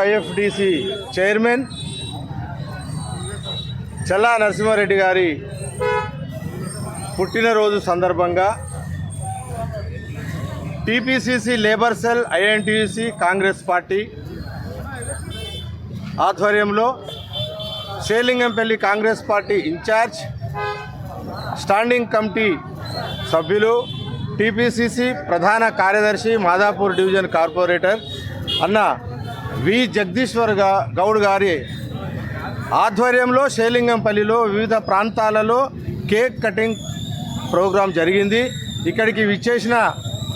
ఐఎఫ్డిసి chairman చల్లా నరసింహారెడ్డి గారి పుట్టినరోజు సందర్భంగా TPCC labour cell INTUC Congress party ఆధ్వర్యంలో Serilingampally Congress party in-charge standing committee సభ్యులు టీపీసీసీ ప్రధాన కార్యదర్శి మాదాపూర్ డివిజన్ కార్పొరేటర్ అన్న వి. జగదీశ్వర్ గౌడ్ గారి ఆధ్వర్యంలో షేలింగంపల్లిలో వివిధ ప్రాంతాలలో కేక్ కటింగ్ ప్రోగ్రాం జరిగింది. ఇక్కడికి విచ్చేసిన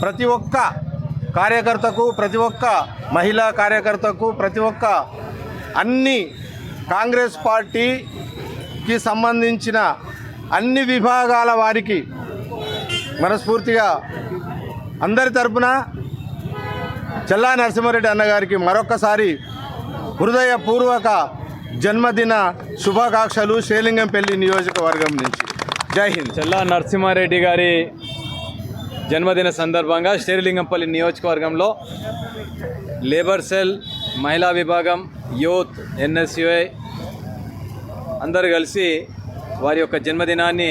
ప్రతి ఒక్క కార్యకర్తకు ప్రతి ఒక్క మహిళా కార్యకర్తకు ప్రతి ఒక్క అన్ని కాంగ్రెస్ పార్టీకి సంబంధించిన అన్ని విభాగాల వారికి మనస్ఫూర్తిగా అందరి తరపున చెల్లా నరసింహారెడ్డి అన్నగారికి మరొక్కసారి హృదయపూర్వక జన్మదిన శుభాకాంక్షలు శ్రీలింగంపల్లి నియోజకవర్గం నుంచి. జై హింద్. చెల్లా నరసింహారెడ్డి గారి జన్మదిన సందర్భంగా శ్రీలింగంపల్లి నియోజకవర్గంలో లేబర్ సెల్ మహిళా విభాగం యూత్ ఎన్ఎస్యుఐ అందరు కలిసి వారి యొక్క జన్మదినాన్ని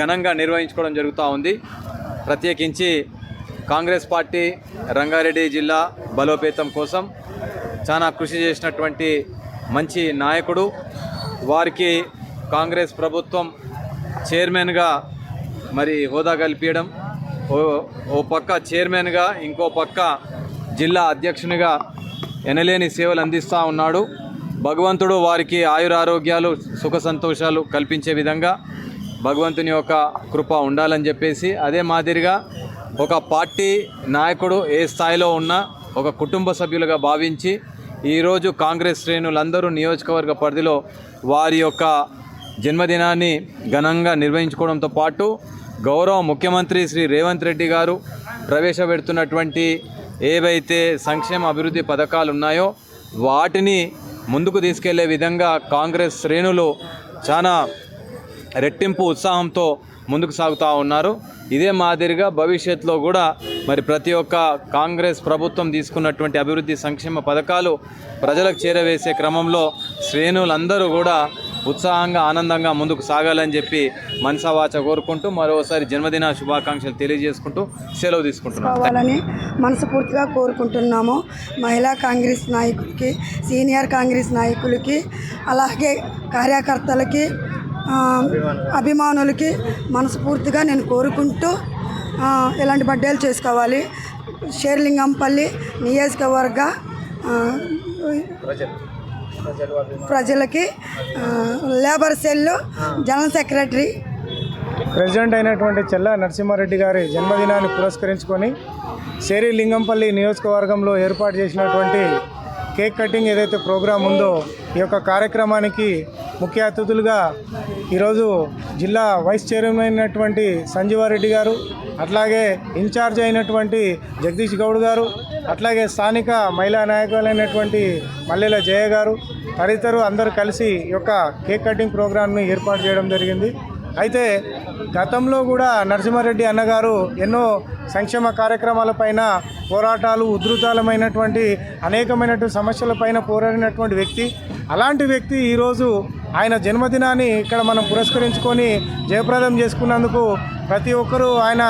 ఘనంగా నిర్వహించుకోవడం జరుగుతూ ఉంది. ప్రత్యేకించి కాంగ్రెస్ పార్టీ రంగారెడ్డి జిల్లా బలోపేతం కోసం చాలా కృషి చేసినటువంటి మంచి నాయకుడు. వారికి కాంగ్రెస్ ప్రభుత్వం చైర్మన్గా మరి హోదా కల్పించడం. ఓ ఓ పక్క చైర్మన్గా ఇంకో పక్క జిల్లా అధ్యక్షునిగా ఎనలేని సేవలు అందిస్తూ ఉన్నాడు. భగవంతుడు వారికి ఆయురారోగ్యాలు సుఖ సంతోషాలు కల్పించే విధంగా భగవంతుని యొక్క కృప ఉండాలని చెప్పేసి అదే మాదిరిగా ఒక పార్టీ నాయకుడు ఏ స్థాయిలో ఉన్నా ఒక కుటుంబ సభ్యులుగా భావించి ఈరోజు కాంగ్రెస్ శ్రేణులందరూ నియోజకవర్గ పరిధిలో వారి యొక్క జన్మదినాన్ని ఘనంగా నిర్వహించుకోవడంతో పాటు గౌరవ ముఖ్యమంత్రి శ్రీ రేవంత్ రెడ్డి గారు ప్రవేశపెడుతున్నటువంటి ఏవైతే సంక్షేమ అభివృద్ధి పథకాలు ఉన్నాయో వాటిని ముందుకు తీసుకెళ్ళే విధంగా కాంగ్రెస్ శ్రేణులు చాలా రెట్టింపు ఉత్సాహంతో ముందుకు సాగుతూ ఉన్నారు. ఇదే మాదిరిగా భవిష్యత్తులో కూడా మరి ప్రతి ఒక్క కాంగ్రెస్ ప్రభుత్వం తీసుకున్నటువంటి అభివృద్ధి సంక్షేమ పథకాలు ప్రజలకు చేరవేసే క్రమంలో శ్రేణులందరూ కూడా ఉత్సాహంగా ఆనందంగా ముందుకు సాగాలని చెప్పి మనసావాచ కోరుకుంటూ మరోసారి జన్మదిన శుభాకాంక్షలు తెలియజేసుకుంటూ సెలవు తీసుకుంటున్నాను కావాలని మనస్ఫూర్తిగా కోరుకుంటున్నాము. మహిళా కాంగ్రెస్ నాయకులకి సీనియర్ కాంగ్రెస్ నాయకులకి అలాగే కార్యకర్తలకి అభిమానులకి మనస్ఫూర్తిగా నేను కోరుకుంటూ ఇలాంటి బర్త్డేలు చేసుకోవాలి. షేర్లింగంపల్లి నియోజకవర్గ ప్రజలకి labour cell general secretary. President అయినటువంటి చెల్ల నరసింహారెడ్డి గారి జన్మదినాన్ని పురస్కరించుకొని శేరి లింగంపల్లి నియోజకవర్గంలో ఏర్పాటు చేసినటువంటి కేక్ కటింగ్ ఏదైతే ప్రోగ్రాం ఉందో ఈ యొక్క కార్యక్రమానికి ముఖ్య అతిథులుగా ఈరోజు జిల్లా వైస్ చైర్మన్ అయినటువంటి సంజీవారెడ్డి గారు అట్లాగే ఇన్ఛార్జ్ అయినటువంటి జగదీష్ గౌడ్ గారు అట్లాగే స్థానిక మహిళా నాయకులైనటువంటి మల్లెల జయ గారు తదితరు అందరూ కలిసి ఈ యొక్క కేక్ కటింగ్ ప్రోగ్రామ్ని ఏర్పాటు చేయడం జరిగింది. అయితే గతంలో కూడా నరసింహారెడ్డి అన్నగారు ఎన్నో సంక్షేమ కార్యక్రమాలపైన పోరాటాలు ఉధృతాలమైనటువంటి అనేకమైనటువంటి సమస్యలపైన పోరాడినటువంటి వ్యక్తి. అలాంటి వ్యక్తి ఈరోజు ఆయన జన్మదినాన్ని ఇక్కడ మనం పురస్కరించుకొని జయప్రదం చేసుకున్నందుకు ప్రతి ఒక్కరూ ఆయన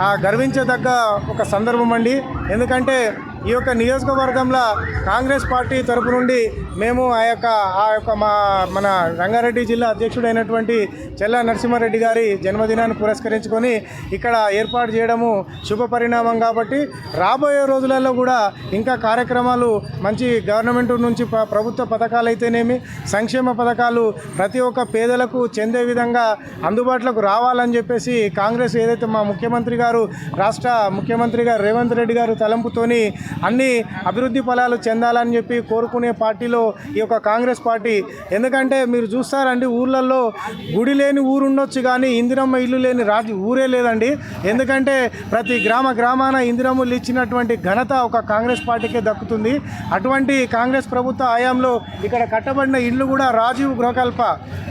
ఆ, గర్వించదగ్గ ఒక సందర్భం అండి. ఎందుకంటే ఈ యొక్క నియోజకవర్గంలో కాంగ్రెస్ పార్టీ తరపు నుండి మేము ఆ యొక్క ఆ యొక్క మా మన రంగారెడ్డి జిల్లా అధ్యక్షుడైనటువంటి చెల్ల నరసింహారెడ్డి గారి జన్మదినాన్ని పురస్కరించుకొని ఇక్కడ ఏర్పాటు చేయడము శుభ పరిణామం కాబట్టి రాబోయే రోజులలో కూడా ఇంకా కార్యక్రమాలు మంచి గవర్నమెంట్ నుంచి ప్రభుత్వ పథకాలు అయితేనేమి సంక్షేమ పథకాలు ప్రతి ఒక్క పేదలకు చెందే విధంగా అందుబాటులోకి రావాలని చెప్పేసి కాంగ్రెస్ ఏదైతే మా ముఖ్యమంత్రి గారు రాష్ట్ర ముఖ్యమంత్రి గారు రేవంత్ రెడ్డి గారు తలంపుతోని అన్ని అభివృద్ధి ఫలాలు చెందాలని చెప్పి కోరుకునే పార్టీలో ఈ యొక్క కాంగ్రెస్ పార్టీ. ఎందుకంటే మీరు చూస్తారండి ఊర్లలో గుడి లేని ఊరుండొచ్చు కానీ ఇందిరమ్మ ఇల్లు లేని రాజు ఊరే లేదండి. ఎందుకంటే ప్రతి గ్రామ గ్రామాన ఇందిరమ్మలు ఇచ్చినటువంటి ఘనత ఒక కాంగ్రెస్ పార్టీకే దక్కుతుంది. అటువంటి కాంగ్రెస్ ప్రభుత్వ హయాంలో ఇక్కడ కట్టబడిన ఇల్లు కూడా రాజీవ్ గృహకల్ప.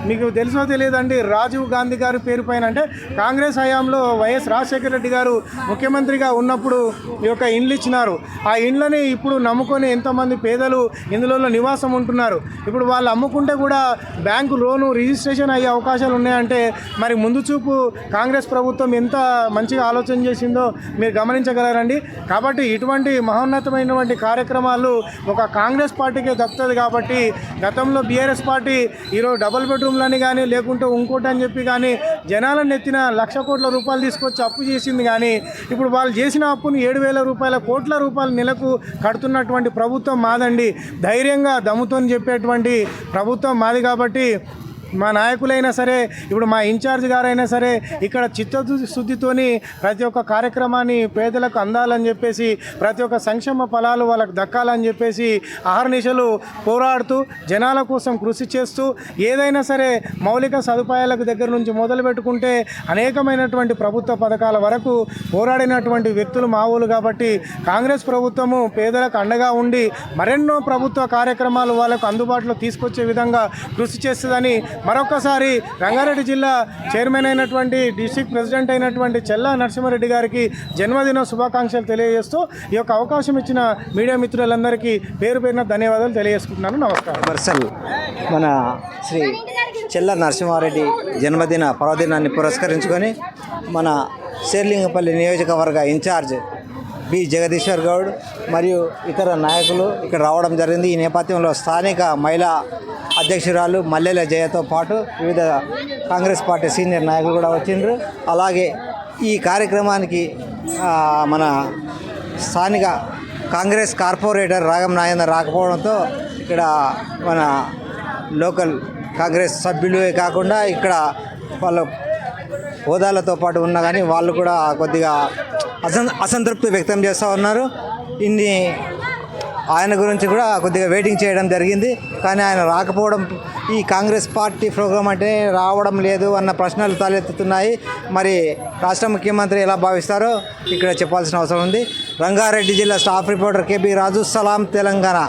మీకు తెలుసో తెలియదండి రాజీవ్ గాంధీ గారి పేరు పైన అంటే కాంగ్రెస్ హయాంలో వైఎస్ రాజశేఖర రెడ్డి గారు ముఖ్యమంత్రిగా ఉన్నప్పుడు ఈ యొక్క ఇండ్లు ఇచ్చినారు. ఆ ఇండ్లని ఇప్పుడు నమ్ముకొని ఎంతోమంది పేదలు ఇందులో నివాసం ఉంటున్నారు. ఇప్పుడు వాళ్ళు అమ్ముకుంటే కూడా బ్యాంకు లోను రిజిస్ట్రేషన్ అయ్యే అవకాశాలు ఉన్నాయంటే మరి ముందు చూపు కాంగ్రెస్ ప్రభుత్వం ఎంత మంచిగా ఆలోచన చేసిందో మీరు గమనించగలరండి. కాబట్టి ఇటువంటి మహోన్నతమైనటువంటి కార్యక్రమాలు ఒక కాంగ్రెస్ పార్టీకే దక్కుతుంది కాబట్టి గతంలో బీఆర్ఎస్ పార్టీ ఈరోజు డబుల్ బెడ్రూమ్లని కానీ లేకుంటే ఇంకోటి అని చెప్పి కానీ జనాలను ఎత్తిన లక్ష కోట్ల రూపాయలు తీసుకొచ్చి అప్పు చేసింది కానీ ఇప్పుడు వాళ్ళు చేసిన అప్పును ఏడు వేల రూపాయల కోట్ల రూపాయలు నెలకు కడుతున్నటువంటి ప్రభుత్వం మాదండి. ధైర్యంగా దమ్ముతో చెప్పేటువంటి ప్రభుత్వం మాది కాబట్టి మా నాయకులైనా సరే ఇప్పుడు మా ఇన్ఛార్జ్ గారైనా సరే ఇక్కడ చిత్తశుద్ధితోని ప్రతి ఒక్క కార్యక్రమాన్ని పేదలకు అందాలని చెప్పేసి ప్రతి ఒక్క సంక్షేమ ఫలాలు వాళ్ళకు దక్కాలని చెప్పేసి అహర్నిశలు పోరాడుతూ జనాల కోసం కృషి చేస్తూ ఏదైనా సరే మౌలిక సదుపాయాలకు దగ్గర నుంచి మొదలు పెట్టుకుంటే అనేకమైనటువంటి ప్రభుత్వ పథకాల వరకు పోరాడినటువంటి వ్యక్తులు మావులు కాబట్టి కాంగ్రెస్ ప్రభుత్వము పేదలకు అండగా ఉండి మరెన్నో ప్రభుత్వ కార్యక్రమాలు వాళ్ళకు అందుబాటులో తీసుకొచ్చే విధంగా కృషి చేస్తుందని మరొకసారి రంగారెడ్డి జిల్లా చైర్మన్ అయినటువంటి డిస్టిక్ ప్రెసిడెంట్ అయినటువంటి చెల్లా నరసింహారెడ్డి గారికి జన్మదిన శుభాకాంక్షలు తెలియజేస్తూ ఈ యొక్క అవకాశం ఇచ్చిన మీడియా మిత్రులందరికీ పేరు పేరున ధన్యవాదాలు తెలియజేసుకుంటున్నాను. నమస్కారం. పర్సన్ మన శ్రీ చెల్ల నరసింహారెడ్డి జన్మదిన పర్వదినాన్ని పురస్కరించుకొని మన శేర్లింగపల్లి నియోజకవర్గ ఇన్ఛార్జ్ బి. జగదీశ్వర్ గౌడ్ మరియు ఇతర నాయకులు ఇక్కడ రావడం జరిగింది. ఈ నేపథ్యంలో స్థానిక మహిళా అధ్యక్షురాలు మల్లెల జయతో పాటు వివిధ కాంగ్రెస్ పార్టీ సీనియర్ నాయకులు కూడా వచ్చిండ్రు. అలాగే ఈ కార్యక్రమానికి మన స్థానిక కాంగ్రెస్ కార్పొరేటర్ రాగం నాయందర్ రాకపోవడంతో ఇక్కడ మన లోకల్ కాంగ్రెస్ సభ్యులే కాకుండా ఇక్కడ వాళ్ళ హోదాలతో పాటు ఉన్నా కానీ వాళ్ళు కూడా కొద్దిగా అసం అసంతృప్తి వ్యక్తం చేస్తూ ఉన్నారు. ఇన్ని ఆయన గురించి కూడా కొద్దిగా వెయిటింగ్ చేయడం జరిగింది. కానీ ఆయన రాకపోవడం ఈ కాంగ్రెస్ పార్టీ ప్రోగ్రాం అంటే రావడం లేదు అన్న ప్రశ్నలు తలెత్తుతున్నాయి. మరి రాష్ట్ర ముఖ్యమంత్రి ఎలా భావిస్తారో ఇక్కడ చెప్పాల్సిన అవసరం ఉంది. రంగారెడ్డి జిల్లా స్టాఫ్ రిపోర్టర్ కేబీ రాజు సలాం తెలంగాణ.